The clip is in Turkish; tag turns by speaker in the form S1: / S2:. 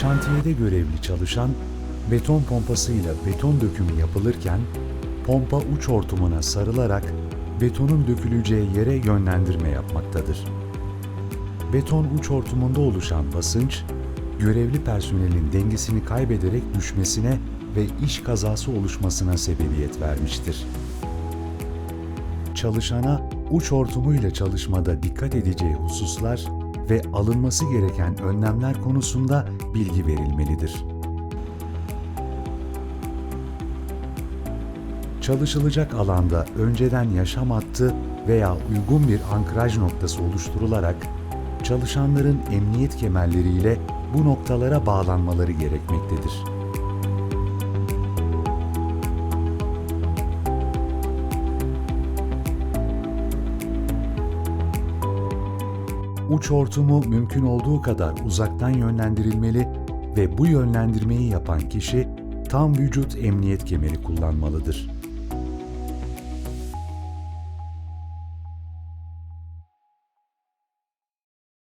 S1: Şantiyede görevli çalışan beton pompasıyla beton dökümü yapılırken pompa uç hortumuna sarılarak betonun döküleceği yere yönlendirme yapmaktadır. Beton uç hortumunda oluşan basınç, görevli personelin dengesini kaybederek düşmesine ve iş kazası oluşmasına sebebiyet vermiştir. Çalışana uç hortumuyla çalışmada dikkat edeceği hususlar ve alınması gereken önlemler konusunda bilgi verilmelidir. Çalışılacak alanda önceden yaşam hattı veya uygun bir ankraj noktası oluşturularak çalışanların emniyet kemerleriyle bu noktalara bağlanmaları gerekmektedir. Uç hortumu mümkün olduğu kadar uzaktan yönlendirilmeli ve bu yönlendirmeyi yapan kişi tam vücut emniyet kemeri kullanmalıdır.